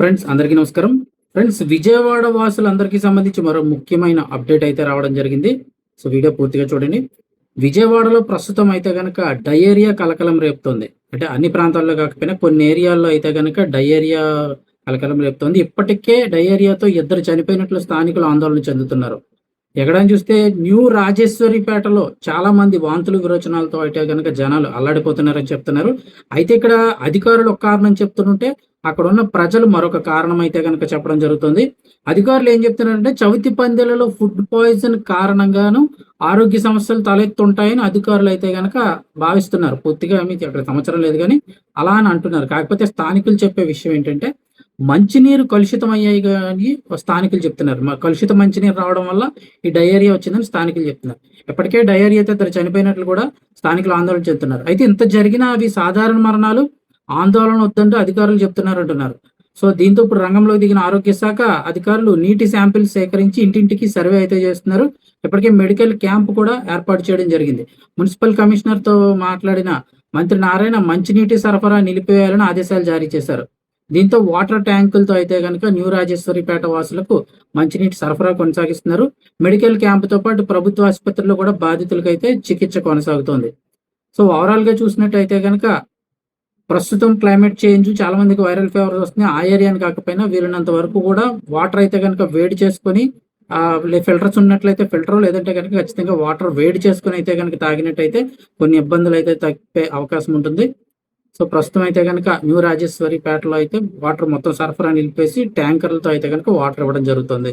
Friends అందరికీ నమస్కారం. Friends Vijayawada వాసులందరికీ సంబంధించి మరో ముఖ్యమైన అప్డేట్ అయితే రావడం జరిగింది. సో వీడియో పూర్తిగా చూడండి. విజయవాడలో ప్రస్తుతం అయితే కనుక డయేరియా కలకలం రేపుతోంది. అంటే అన్ని ప్రాంతాల్లో కాకపోయినా కొన్ని ఏరియాల్లో అయితే కనుక డయేరియా కలకలం రేపుతోంది. ఇప్పటికే డయేరియాతో ఇద్దరు చనిపోయినట్లు స్థానికులు ఆందోళన చెందుతున్నారు. ఎక్కడని చూస్తే న్యూ రాజేశ్వరిపేటలో చాలా మంది వాంతులు విరోచనాలతో అయితే కనుక జనాలు అల్లాడిపోతున్నారని చెప్తున్నారు. అయితే ఇక్కడ అధికారులు ఒక కారణం చెప్తుంటే అక్కడ ఉన్న ప్రజలు మరొక కారణం అయితే కనుక చెప్పడం జరుగుతుంది. అధికారులు ఏం చెప్తున్నారంటే చవితి పందెలలో ఫుడ్ పాయిజన్ కారణంగాను ఆరోగ్య సమస్యలు తలెత్తుంటాయని అధికారులు అయితే కనుక భావిస్తున్నారు. పూర్తిగా మీకు అక్కడ సంవత్సరం లేదు కానీ అలా అని అంటున్నారు. కాకపోతే స్థానికులు చెప్పే విషయం ఏంటంటే మంచినీరు కలుషితం అయ్యాయి కానీ స్థానికులు చెప్తున్నారు. మా కలుషిత మంచినీరు రావడం వల్ల ఈ డయేరియా వచ్చిందని స్థానికులు చెప్తున్నారు. ఇప్పటికే డయేరియాతో ఇద్దరు చనిపోయినట్లు కూడా స్థానికులు ఆందోళన చెందుతున్నారు. అయితే ఇంత జరిగినా అవి సాధారణ మరణాలు ఆందోళన వద్దంటూ అధికారులు చెప్తున్నారు అంటున్నారు. సో దీంతో ఇప్పుడు రంగంలో దిగిన ఆరోగ్య శాఖ అధికారులు నీటి శాంపిల్ సేకరించి ఇంటింటికి సర్వే అయితే చేస్తున్నారు. ఇప్పటికే మెడికల్ క్యాంప్ కూడా ఏర్పాటు చేయడం జరిగింది. మున్సిపల్ కమిషనర్తో మాట్లాడిన మంత్రి నారాయణ మంచినీటి సరఫరా నిలిపివేయాలని ఆదేశాలు జారీ చేశారు. దీంతో వాటర్ ట్యాంకులతో అయితే కనుక న్యూ రాజేశ్వరిపేట వాసులకు మంచినీటి సరఫరా కొనసాగిస్తున్నారు. మెడికల్ క్యాంపుతో పాటు ప్రభుత్వ ఆసుపత్రిలో కూడా బాధితులకైతే చికిత్స కొనసాగుతోంది. సో ఓవరాల్గా చూసినట్టయితే కనుక ప్రస్తుతం క్లైమేట్ చేంజ్ చాలా మందికి వైరల్ ఫీవర్స్ వస్తున్నాయి. ఆ ఏరియాని కాకపోయినా వీలైనంత వరకు కూడా వాటర్ అయితే కనుక వేడి చేసుకొని ఫిల్టర్స్ ఉన్నట్లయితే ఫిల్టర్ లేదంటే కనుక ఖచ్చితంగా వాటర్ వేడి చేసుకొని అయితే కనుక తాగినట్టయితే కొన్ని ఇబ్బందులు అయితే తగ్గే అవకాశం ఉంటుంది. సో ప్రస్తుతం అయితే కనుక న్యూ రాజేశ్వరి పేటలో అయితే వాటర్ మొత్తం సరఫరా నిలిపేసి ట్యాంకర్లతో అయితే కనుక వాటర్ ఇవ్వడం జరుగుతుంది.